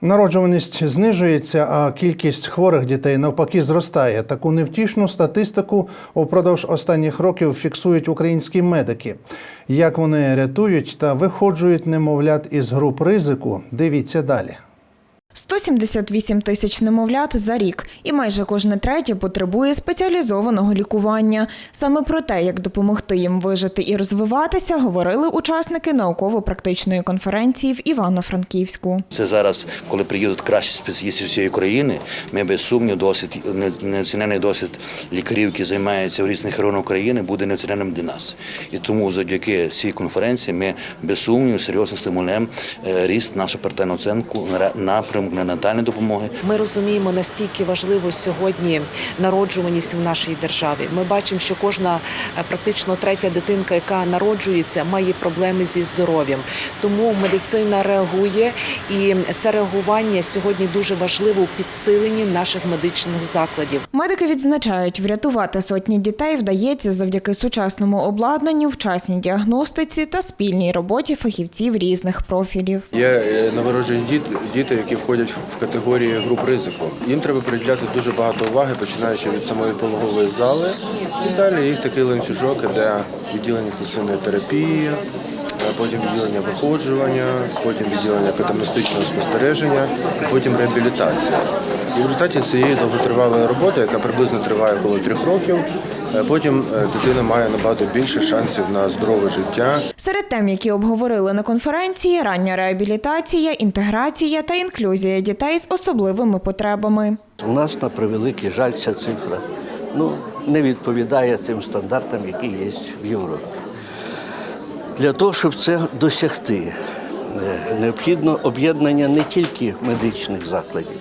Народжуваність знижується, а кількість хворих дітей навпаки зростає. Таку невтішну статистику упродовж останніх років фіксують українські медики. Як вони рятують та виходжують немовлят із груп ризику, дивіться далі. 178 тисяч немовлят за рік, і майже кожне третє потребує спеціалізованого лікування. Саме про те, як допомогти їм вижити і розвиватися, говорили учасники науково-практичної конференції в Івано-Франківську. Це зараз, коли приїдуть кращі спеціалісти всієї України, ми без сумнів досвід, неоцінений досвід лікарів, які займаються в різних районах України, буде неоціненим для нас. І тому завдяки цій конференції ми без сумніву серйозно стимулюємо е, ріст нашого партійного оцінку напрямку неонатальної допомоги. Ми розуміємо настільки важливо сьогодні народжуваність в нашій державі. Ми бачимо, що кожна е, практично третя дитинка, яка народжується, має проблеми зі здоров'ям. Тому медицина реагує, і це реагування сьогодні дуже важливо у підсиленні наших медичних закладів. Медики відзначають, врятувати сотні дітей вдається завдяки сучасному обладнанню, вчасній діагностиці та спільній роботі фахівців різних профілів. Є е, новороджені діти, діти, які входять в категорії груп ризику. Їм треба приділяти дуже багато уваги, починаючи від самої пологової зали. І далі їх такий ланцюжок, де відділення інтенсивної терапії, потім відділення виходжування, потім відділення катамнестичного спостереження, потім реабілітація. І в результаті цієї довготривалої роботи, яка приблизно триває коло трьох років, е, потім е, дитина має набагато більше шансів на здорове життя. Серед тем, які обговорили на конференції, рання реабілітація, інтеграція та інклюзія дітей з особливими потребами. У нас на превеликий жаль ця цифра ну, не відповідає тим стандартам, які є в Європі. Для того, щоб це досягти, е, необхідно об'єднання не тільки медичних закладів,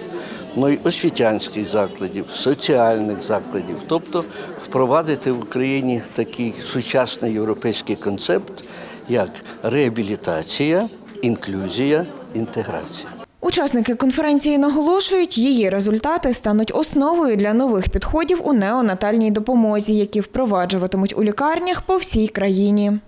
але й освітянських закладів, соціальних закладів, тобто впровадити в Україні такий сучасний європейський концепт, як реабілітація, інклюзія, інтеграція. Учасники конференції наголошують, її результати стануть основою для нових підходів у неонатальній допомозі, які впроваджуватимуть у лікарнях по всій країні.